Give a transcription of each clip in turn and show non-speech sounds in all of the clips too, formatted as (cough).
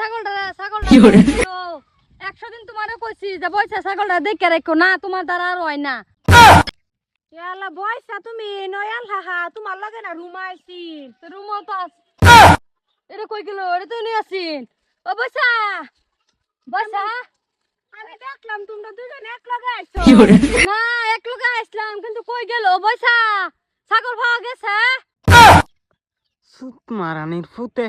ছাগলটা ছাগলটা একশো দিন তোমারে কইছি যে বইসা ছাগলটা দেখে রাখো। না তোমার দ্বারা আর হয় না। ইয়ালা তুমি নয়াল হাহা তোমার লাগে না রুম আইছি। রুমও তো এটা কই গেল? এটা তো নিয়ে আসিন। ও বইসা বইসা আমি দেখলাম তোমরা দুজন এক লগে আইছো না এক কিন্তু কই গেল? বইসা ছাগল পাওয়া গেছে। সুত মারানির ফুতে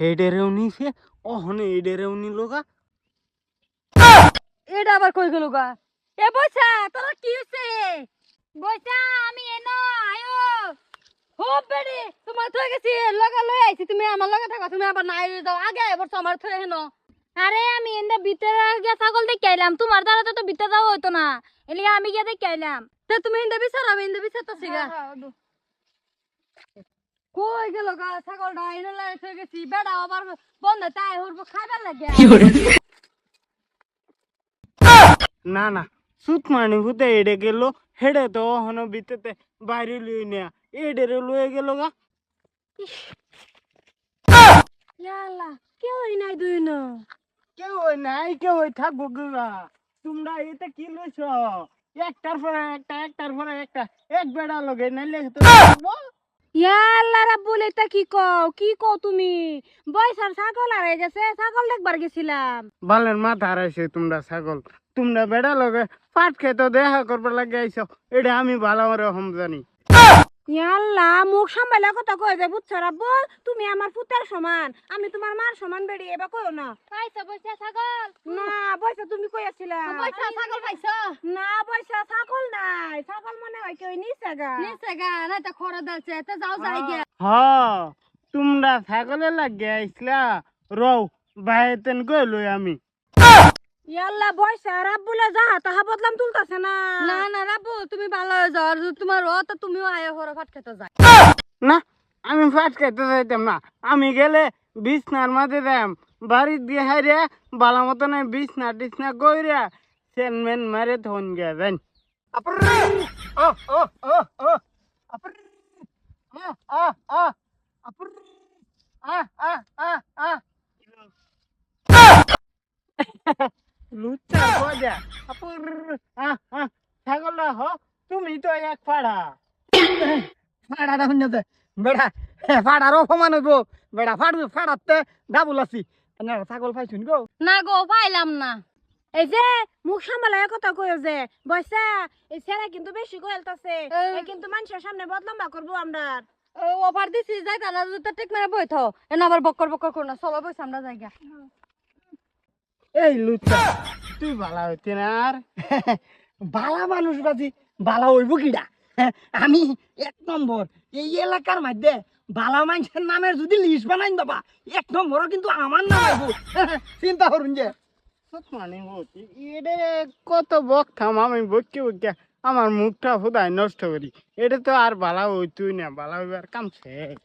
হেডেরেও নিছে অহনে এডেরেও নিল গা এটা আবার কই গেল গা? এ বইসা তোর কি হইছে? বইসা আমি এনো আয়ো। হোপ বেড়ি তোমার থয়ে গেছি লগা লই আইছি তুমি আমার লগে থাকো তুমি আবার নাই যাও আগে এবার আমার থয়ে হেনো। আরে আমি এন্দা ভিতরে গিয়া ছাগল দেখে আইলাম তোমার দ্বারা তো ভিতরে যাওয়া হইতো না। এলিয়া আমি গিয়া দেখে আইলাম। তা তুমি এন্দা বিচার আমি এন্দা বিচার তো সিগা কই গেল গা? ছাগলটা এনে গেছি। বেড়া আবার বন্ধ তাই হরবো খাইবার লাগে। না না সুত মানি ফুতে এডে গেল। হেডে তো অহনে বিতেতে বাইরে লই নিয়া। এডেরে লয়ে গেল গা। ইয়ালা নাই দুই ন কেউ ওই নাই কেউ ওই থাকব গা। তোমরা এতে কি লইছ? একটার পরে একটা একটার পরে একটা। এক বেড়া লগে নাইলে তো (coughs) থাকব। ইয়ালা রাব্বুল, এটা কি কও? কি কও তুমি? বয়সার ছাগল হারাই গেছে, ছাগল দেখবার গেছিলাম। বালের মাথা হারাইছে তোমরা ছাগল। তোমরা বেড়া লগে পাট খেতে দেখা করবার লাগে এটা আমি ভালো করে হম জানি। ইয়াল্লা মুখ সামলাইলে কথা বুঝছ রাব্বু? তুমি আমার পুতের সমান। আমি তোমার মার সমান বেড়ি এবার কইও না। পাইছো বইসা ছাগল। না তুমি ছাগল পাইছো? না ছাগল নাই। ছাগল মনে হয় নিছে গা। গা তো তো যাও যাই তোমরা ছাগলে লাগে আইসলা রও বাইতেন গইলই আমি। ইয়াল্লা বয়সা রাব্বুলে যাহা তাহা বদলাম তুলতাছে না না না রাবু তুমি ভালো হয়ে যাও আর যদি তোমার ও তো তুমিও আয় হরো ভাত খেতে যাই না আমি পাট খাইতে যাইতাম না আমি গেলে বিছনার মাঝে যাম বাড়ি দিয়ে হাইরে বালা মতন বিছনা টিছনা গইরা সেনমেন মারে ধন গিয়া যান লুচ্চা ছাগল হ তুমি তো এক পাড়া ফাড়াটা শুনতে বেড়া ফাড়ার অপমান হইব। বেড়া ফাড়ু ফাড়াতে ডাবুল আছি। ছাগল পাইছুন গো। না গো পাইলাম না। এই যে মুখ সামলায় কথা কইও যে বয়সা এই ছেলে কিন্তু বেশি এই কিন্তু মানুষের সামনে বদলাম করব আমরা। ওভার দিছি যাই তারা যদি ঠিক মেরে বই থাও এনে আবার বক্কর বক্কর করো না। চলো বইস আমরা যাই গা এই লুচ্চা। তুই বালা হইতে না আর? (laughs) বালা মানুষ বাজি, বালা হইব কিডা? (laughs) আমি এক নম্বর, এই এলাকার মধ্যে বালা মানুষের নামের যদি লিস্ট বানাই দেবা, এক নম্বর কিন্তু আমার নাম আইব (laughs) চিন্তা করুন যে। মানে বলছি এটা কত বকথাম আমি বকি বকি আমার মুখটা হুদায় নষ্ট করি। এটা তো আর বালা হইতুই না, বালা হইবার কাম শেষ।